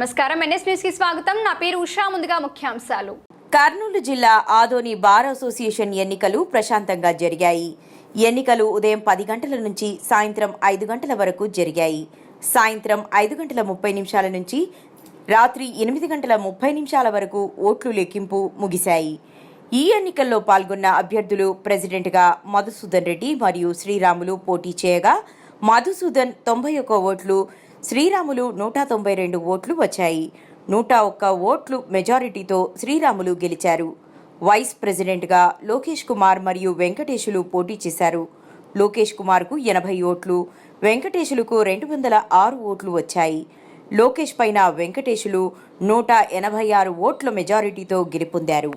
నమస్కారం. ఎన్ఎస్ న్యూస్కి స్వాగతం. నా పేరు ఉషా. ముందుగా ముఖ్యాంశాలు. కర్నూలు జిల్లా ఆదోని బార్ అసోసియేషన్ ఎన్నికలు ప్రశాంతంగా జరిగాయి. ఎన్నికలు ఉదయం పది గంటల నుంచి సాయంత్రం ఐదు గంటల వరకు జరిగాయి. సాయంత్రం ఐదు గంటల ముప్పై నిమిషాల నుంచి రాత్రి ఎనిమిది గంటల ముప్పై నిమిషాల వరకు ఓట్లు లెక్కింపు ముగిశాయి. ఈ ఎన్నికల్లో పాల్గొన్న అభ్యర్థులు ప్రెసిడెంట్గా మధుసూదన్ రెడ్డి మరియు శ్రీరాములు పోటీ చేయగా మధుసూదన్ తొంభై ఒక్క ఓట్లు శ్రీరాములు నూట తొంభై రెండు ఓట్లు వచ్చాయి. నూట ఒక్క ఓట్లు మెజారిటీతో శ్రీరాములు గెలిచారు. వైస్ ప్రెసిడెంట్గా లోకేష్ కుమార్ మరియు వెంకటేశులు పోటీ చేశారు. లోకేష్ కుమార్కు ఎనభై ఓట్లు వెంకటేశులకు రెండు వందల ఆరు ఓట్లు వచ్చాయి. లోకేష్ పైన వెంకటేశులు నూట ఎనభై ఆరు ఓట్ల మెజారిటీతో గెలుపొందారు.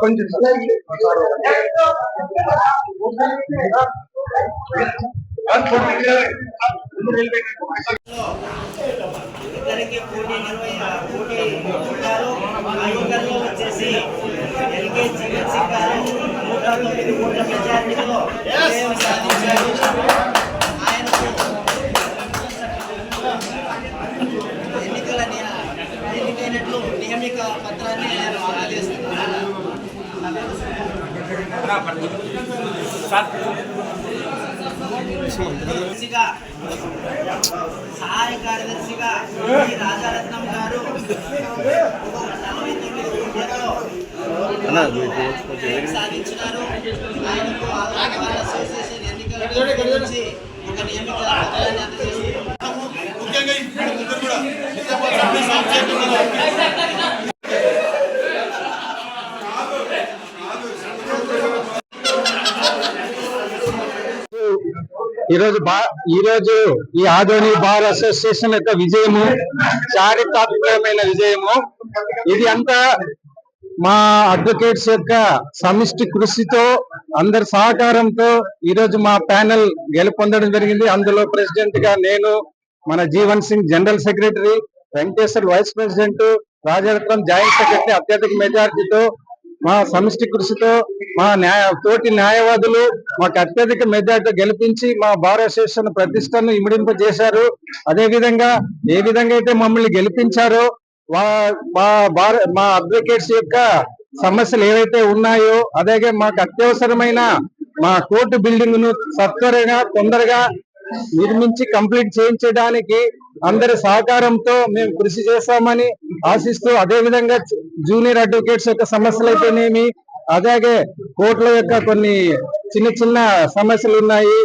కొంచెం ఇద్దరికి పోటీ నిర్వహి పోటీ ఉంటారు. ఆ వచ్చేసి ఎల్కే గారు నూట తొమ్మిది కోట్ల మెజారిటీలో సాధించారు. ఆయనకు ఎన్నికల ఎన్నికైనట్లు నియమిక పత్రాన్ని ఆయన అందజేస్తున్నారు సహాయ కార్యదర్శిగా రాజారత్నం గారు సాధించినారు? ఆయనకు అసోసియేషన్ ఎన్నికల గురించి ఒక నియమిత ముఖ్యంగా ఈరోజు బా ఈరోజు ఈ ఆధోని బార్ అసోసియేషన్ యొక్క విజయము చారిత్రాత్మకమైన విజయము. ఇది అంతా మా అడ్వకేట్స్ యొక్క సమిష్టి కృషితో అందరి సహకారంతో ఈరోజు మా ప్యానెల్ గెలుపొందడం జరిగింది. అందులో ప్రెసిడెంట్గా నేను మన Jeevan Singh general secretary Venkateshwar vice president Rajaratnam joint secretary అత్యధిక మెజార్టీతో మా సమిష్టి కృషితో మా న్యాయ తోటి న్యాయవాదులు మాకు అత్యధిక మెజార్టీ గెలిపించి మా బార్ అసోసియేషన్ ప్రతిష్టను ఇమిడింపజేశారు. అదే విధంగా ఏ విధంగా అయితే మమ్మల్ని గెలిపించారో వా- మా బార్ మా అడ్వకేట్స్ యొక్క సమస్యలు ఏవైతే ఉన్నాయో అలాగే మాకు అత్యవసరమైన మా కోర్టు బిల్డింగ్ను సత్వరంగా తొందరగా నిర్మించి కంప్లీట్ చేయించడానికి అందరి సహకారంతో మేము కృషి చేస్తామని ఆశిస్తూ అదే విధంగా జూనియర్ అడ్వకేట్స్ యొక్క సమస్యలు అయితేనేమి అలాగే కోర్టుల యొక్క కొన్ని చిన్న చిన్న సమస్యలు ఉన్నాయి.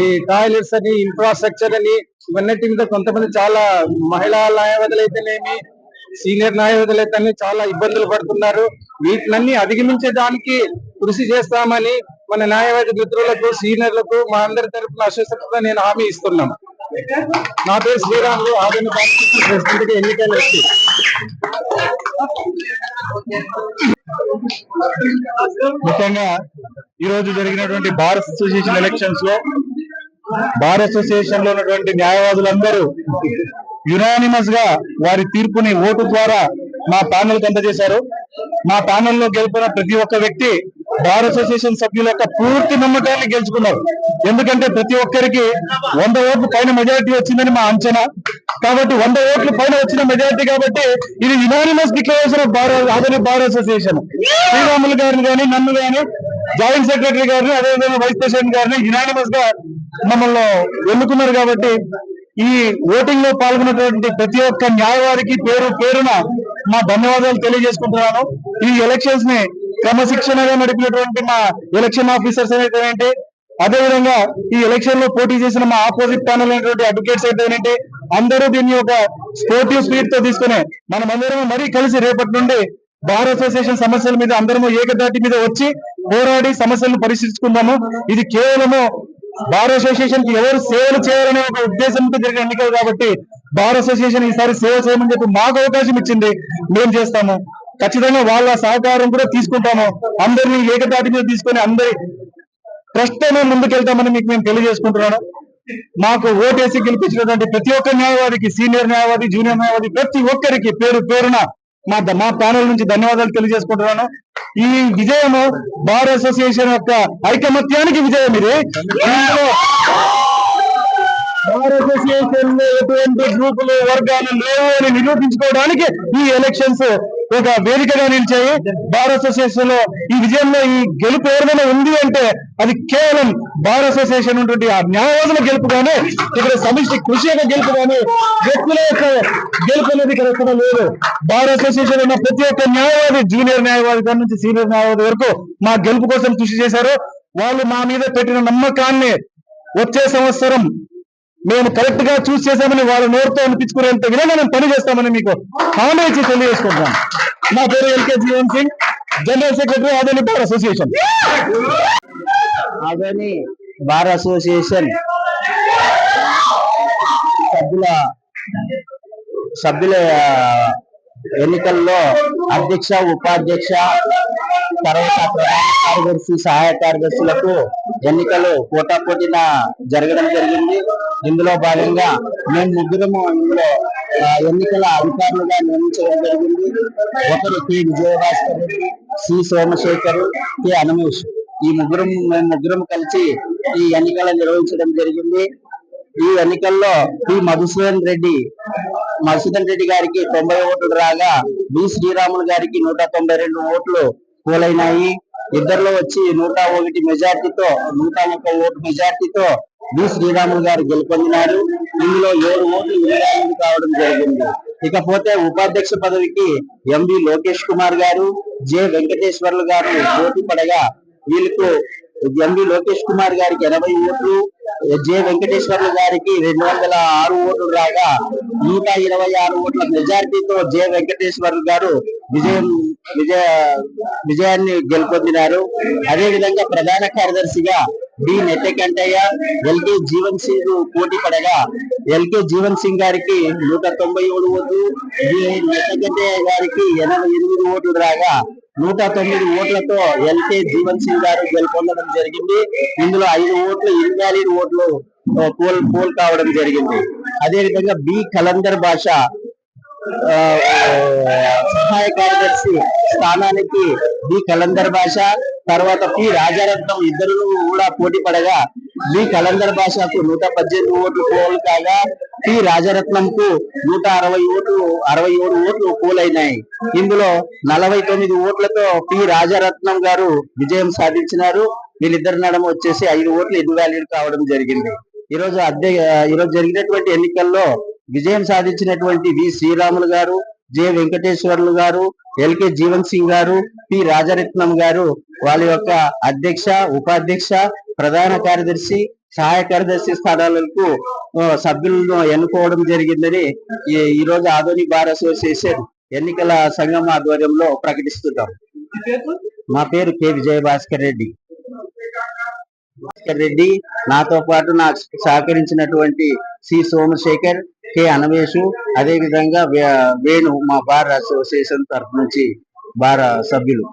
ఈ టాయిలెట్స్ అని ఇన్ఫ్రాస్ట్రక్చర్ అని ఇవన్నిటి మీద కొంతమంది చాలా మహిళా న్యాయవాదులు అయితేనేమి సీనియర్ న్యాయవాదులు అయితే చాలా ఇబ్బందులు పడుతున్నారు. వీటినన్ని అధిగమించడానికి కృషి చేస్తామని మన న్యాయవాది మిత్రులకు సీనియర్లకు మా అందరి తరఫున అశ్వసంగా నేను హామీ ఇస్తున్నాను. నా పేరు శ్రీరాములు ఆదరణ ప్రెసిడెంట్ ఎన్నికలు వచ్చి. ముఖ్యంగా ఈ రోజు జరిగినటువంటి బార్ అసోసియేషన్ ఎలక్షన్స్లో బార్ అసోసియేషన్లో ఉన్నటువంటి న్యాయవాదులందరూ యునానిమస్గా వారి తీర్పుని ఓటు ద్వారా మా ప్యానల్కి అందజేశారు. మా ప్యానెల్లో గెలిపిన ప్రతి ఒక్క వ్యక్తి బార్ అసోసియేషన్ సభ్యుల యొక్క పూర్తి నమ్మకాన్ని గెలుచుకున్నారు. ఎందుకంటే ప్రతి ఒక్కరికి వంద ఓట్లు పైన మెజారిటీ వచ్చిందని మా అంచనా. కాబట్టి వంద ఓట్లు పైన వచ్చిన మెజారిటీ కాబట్టి ఇది యునానిమస్ డిక్లరేషన్ ఆఫ్ బార్ ఆదరణ బార్ అసోసియేషన్ శ్రీరాములు గారిని కానీ నన్ను కానీ జాయింట్ సెక్రటరీ గారిని అదేవిధంగా వైస్ ప్రెసిడెంట్ గారిని యునానిమస్గా మమ్మల్ని ఎన్నుకున్నారు కాబట్టి ఈ ఓటింగ్లో పాల్గొన్నటువంటి ప్రతి ఒక్క న్యాయవాదికి పేరు పేరున మా ధన్యవాదాలు తెలియజేసుకుంటున్నాను. ఈ ఎలక్షన్స్ని క్రమశిక్షణగా నడిపినటువంటి మా ఎలక్షన్ ఆఫీసర్స్ అయితే అదే విధంగా ఈ ఎలక్షన్లో పోటీ చేసిన మా ఆపోజిట్ ప్యానల్ అయినటువంటి అడ్వకేట్స్ అయితే అందరూ దీన్ని ఒక స్పోర్టివ్ స్పీడ్తో తీసుకునే మనం అందరం మరీ కలిసి రేపటి నుండి బార్ అసోసియేషన్ సమస్యల మీద అందరము ఏకదాటి మీద వచ్చి పోరాడి సమస్యలను పరిశీలించుకుందాము. ఇది కేవలము బార్ అసోసియేషన్కి ఎవరు సేవలు చేయాలనే ఒక ఉద్దేశంతో జరిగిన ఎన్నికలు కాబట్టి బార్ అసోసియేషన్ ఈసారి సేవ చేయమని చెప్పి మాకు అవకాశం ఇచ్చింది. మేము చేస్తాము. ఖచ్చితంగా వాళ్ళ సహకారం కూడా తీసుకుంటాము. అందరినీ ఏకతాటి మీద తీసుకొని అందరి ప్రస్తుతమే ముందుకెళ్తామని మీకు మేము తెలియజేసుకుంటున్నాను. మాకు ఓటేసి గెలిపించినటువంటి ప్రతి ఒక్క న్యాయవాదికి సీనియర్ న్యాయవాది జూనియర్ న్యాయవాది ప్రతి ఒక్కరికి పేరు పేరున మా మా ప్యానల్ నుంచి ధన్యవాదాలు తెలియజేసుకుంటున్నాను. ఈ విజయము బార్ అసోసియేషన్ యొక్క ఐకమత్యానికి విజయం ఇది. బార్ అసోసియేషన్లో ఎటువంటి గ్రూపులు వర్గాలు లేవు అని నిరూపించుకోవడానికి ఈ ఎలక్షన్స్ ఒక వేదికగా నిలిచాయి. బార్ అసోసియేషన్లో ఈ విజయంలో ఈ గెలుపు ఏదైనా ఉంది అంటే అది కేవలం బార్ అసోసియేషన్ ఉన్నటువంటి ఆ న్యాయవాదుల గెలుపు కానీ ఇక్కడ సమిష్టి కృషి యొక్క గెలుపు కానీ వ్యక్తుల యొక్క గెలుపు అనేది ఇక్కడ ఎక్కడ లేదు. బార్ అసోసియేషన్ ఉన్న ప్రతి ఒక్క న్యాయవాది జూనియర్ న్యాయవాది కాడి నుంచి సీనియర్ న్యాయవాది వరకు మా గెలుపు కోసం కృషి చేశారు. వాళ్ళు మా మీద పెట్టిన నమ్మకాన్ని వచ్చే సంవత్సరం మేము కరెక్ట్గా చూస్ చేశామని వాళ్ళ నోరుతో అనిపించుకునేంత విధంగా మేము పని చేస్తామని మీకు హామీ ఇచ్చి తెలియజేసుకుంటాం నా పేరు L K Jeevan Singh general secretary Adoni bar association Adoni bar association సభ్యుల సభ్యుల ఎన్నికల్లో అధ్యక్ష ఉపాధ్యక్ష తర్వాత ప్రధాన కార్యదర్శి సహాయ కార్యదర్శులకు ఎన్నికలు పోటాపోటీన జరగడం జరిగింది. ఇందులో భాగంగా మేము ముగ్గురము ఇందులో ఎన్నికల అధికారులుగా నియమించడం జరిగింది. ఒకరు K. Vijayabhaskar Reddy C. Somashekar K. Anamesh. ఈ ముగ్గురం మేము ముగ్గురం కలిసి ఈ ఎన్నికలు నిర్వహించడం జరిగింది. ఈ ఎన్నికల్లో పి. మధుసూదన్ రెడ్డి మధుసూదన్ రెడ్డి గారికి తొంభై ఓట్లు రాగా బి శ్రీరాములు గారికి నూట తొంభై రెండు ఓట్లు పోలైనాయి ఇద్దరిలో వచ్చి నూట ఒకటి మెజార్టీతో నూట ముప్పై ఓటు మెజార్టీతో బి శ్రీరాములు గారు గెలుపొందినారు. ఇందులో ఏడు ఓట్లు విజయాలు కావడం జరిగింది. ఇకపోతే ఉపాధ్యక్ష పదవికి ఎంబి లోకేష్ కుమార్ గారు జె వెంకటేశ్వర్లు గారు పోటీ పడగా వీళ్ళకు ఎంబి లోకేష్ కుమార్ గారికి ఎనభై ఓట్లు జె వెంకటేశ్వర్లు గారికి రెండు వందల ఆరు ఓట్లు రాగా నూట ఇరవై ఆరు ఓట్ల మెజార్టీతో జె వెంకటేశ్వర్లు గారు విజయం విజయ విజయాన్ని గెలుపొందినారు. అదే విధంగా ప్రధాన కార్యదర్శిగా B Nettekantaiah L K Jeevan Singh పోటీ పడగా ఎల్కే జీవన్ సింగ్ గారికి నూట తొంభై ఏడు ఓట్లు బి నెట్టెకంటయ్య గారికి ఎనభై ఎనిమిది ఓట్లు రాగా నూట తొమ్మిది ఓట్లతో ఎల్కే జీవన్ సింగ్ గారు గెలుపొందడం జరిగింది. ఇందులో ఐదు ఓట్లు ఇన్వాలిడ్ ఓట్లు పోల్ పోల్ కావడం జరిగింది. అదే విధంగా బి కలందర్ భాష సహాయ కార్యదర్శి స్థానానికి బి కలందర్ భాష తర్వాత పి రాజారత్నం ఇద్దరు కూడా పోటీ పడగా బి కలందర్ భాషకు నూట పద్దెనిమిది ఓట్లు పోలు కాగా పి రాజరత్నంకు నూట అరవై ఓట్లు అరవై ఏడు ఓట్లు పోలైనాయి ఇందులో నలభై తొమ్మిది ఓట్లతో పి రాజరత్నం గారు విజయం సాధించినారు. వీళ్ళిద్దరు నడమ వచ్చేసి ఐదు ఓట్లు ఇన్వాలిడ్ కావడం జరిగింది. ఈ రోజు అధ్య ఈరోజు జరిగినటువంటి ఎన్నికల్లో విజయం సాధించినటువంటి వి శ్రీరాములు గారు జె వెంకటేశ్వర్లు గారు ఎల్కే జీవన్ సింగ్ గారు పి రాజరత్నం గారు వాళ్ళ యొక్క అధ్యక్ష ఉపాధ్యక్ష ప్రధాన కార్యదర్శి సహాయ కార్యదర్శి స్థానాలకు సభ్యులను ఎన్నుకోవడం జరిగిందని ఈ- రోజు ఆధోని బార్ అసోసియేషన్ ఎన్నికల సంఘం ఆధ్వర్యంలో ప్రకటిస్తున్నాం. మా పేరు కె. విజయభాస్కర్ రెడ్డి. భాస్కర్ రెడ్డి నాతో పాటు నాకు సహకరించినటువంటి సి. సోమశేఖర్ కె. అనవేషు అదే విధంగా వేణు మా బార్ అసోసియేషన్ తరఫు నుంచి బార్ సభ్యులు.